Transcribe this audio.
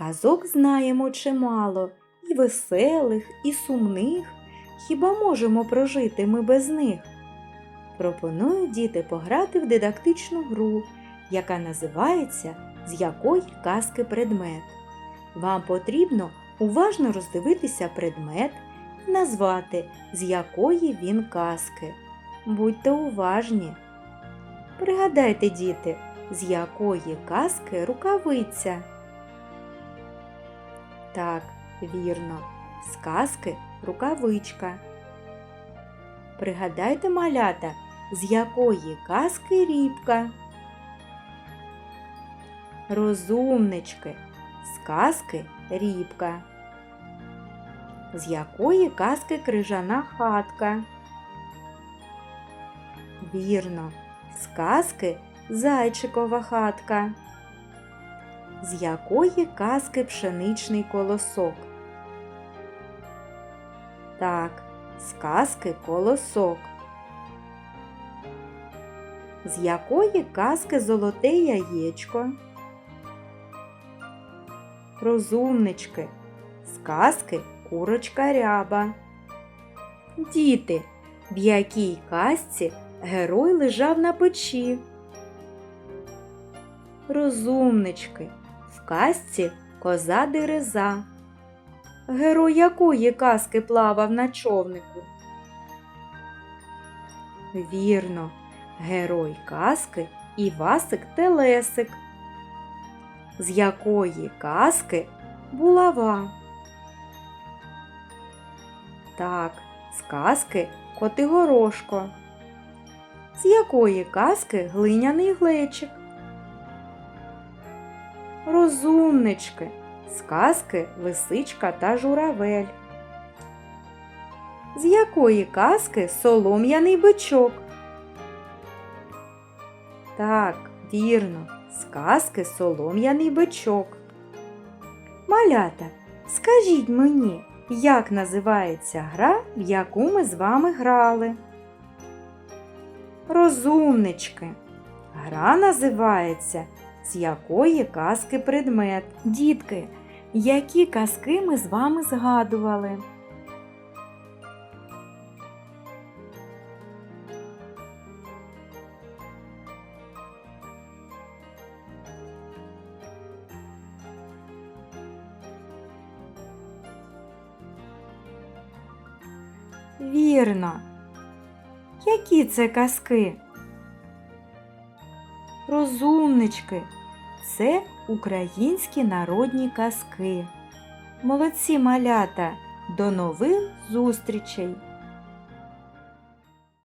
Казок знаємо чимало, і веселих, і сумних. Хіба можемо прожити ми без них? Пропоную діти пограти в дидактичну гру, яка називається З якої казки предмет. Вам потрібно уважно роздивитися предмет і назвати, з якої він казки. Будьте уважні. Пригадайте, діти, з якої казки рукавиця. Так, вірно, з казки рукавичка. Пригадайте, малята, з якої казки рібка. Розумнички, з казки рібка. З якої казки крижана хатка? Вірно, з зайчикова хатка. З якої казки пшеничний колосок? Так, з казки колосок. З якої казки золоте яєчко? Розумнички, з казки курочка ряба. Діти, в якій казці герой лежав на печі? Розумнички, казці коза дереза. Герой якої казки плавав на човнику? Вірно, герой казки Івасик Телесик. З якої казки булава? Так, з казки Котигорошко. З якої казки глиняний глечик? Розумнички, з казки лисичка та журавель. З якої казки солом'яний бичок? Так, вірно, з казки солом'яний бичок. Малята, скажіть мені, як називається гра, в яку ми з вами грали? Розумнички. Гра називається З якої казки предмет? Дітки, які казки ми з вами згадували? Вірно. Які це казки? Розумнички. Це українські народні казки. Молодці малята. До нових зустрічей!